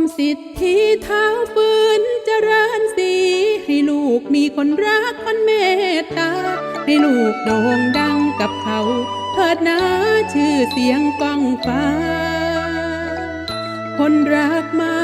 มสิทธิเท้าฝืนเจริญสี ให้ลูกมีคนรักคนเมตตา ให้ลูกโด่งดังกับเขา เถิดนะชื่อเสียงก้องฟ้า คนรักมา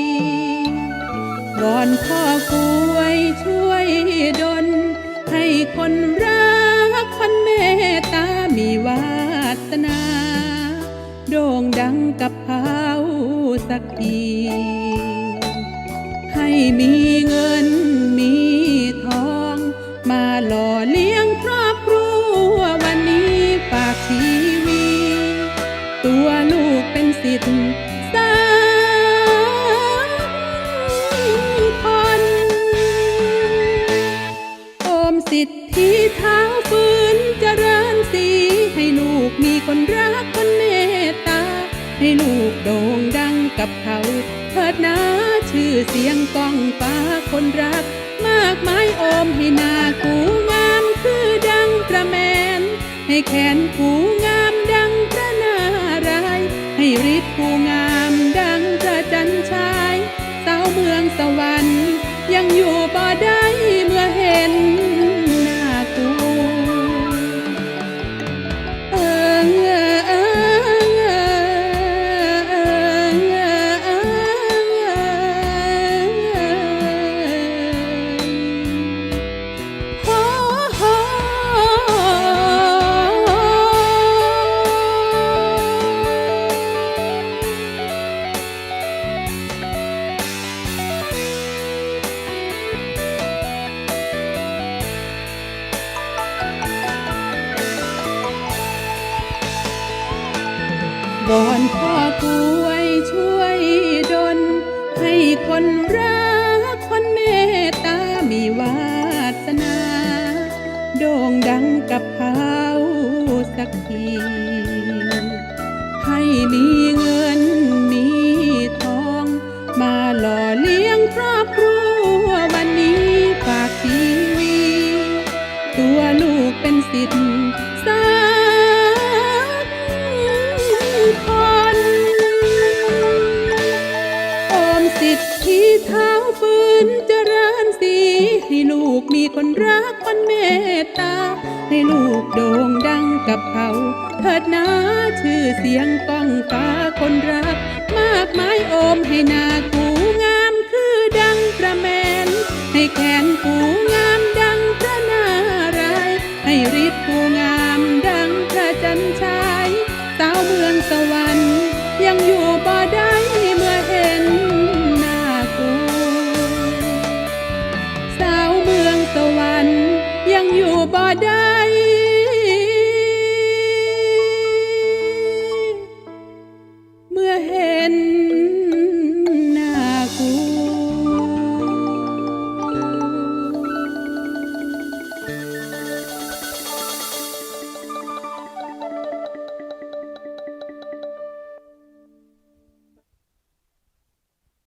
วอนพ่อกล้วยช่วยดลให้คนรักคนเมตตามีวาสนา โด่งดังกับเขาสักทีให้มีเงินมีทอง มาหล่อเลี้ยงครอบครัววันนี้ฝากชีวิตตัวลูกเป็นสิทธิ์ สิทธิเท้าฝืนเจริญสีให้ลูกมีคนรักคนเมตตา ให้ลูกโด่งดังกับเขาเถิดนะชื่อเสียงก้องฟ้าคนรัก มากมายโอมให้นาคูงามคือดังกระแมน ให้แขนคูงามดังพระนาราย ให้ฤทธิ์คูงามดังพระจันชายสาวเมืองสวรรค์ยังอยู่บ่ได้ วอนพ่อกล้วยช่วยดลให้คนรักคนเมตตามีวาสนา โด่งดังกับเขาสักทีให้มีเงินมีทอง มาหล่อเลี้ยงครอบครัววันนี้ฝากชีวิตตัวลูกเป็นสิทธิ์ สิที่เท้าฝืนเจริญสีให้ลูกมีคนรักคนเมตตา ให้ลูกโด่งดังกับเขาเถิดนะชื่อเสียงก้องฟ้าคนรัก มากมายโอมให้นากูงามคือดังประแมน ให้แขนกูงามดังพระนารายให้ริดกูงามดังพระจันทรายสาวเมืองสวรรค์ kepada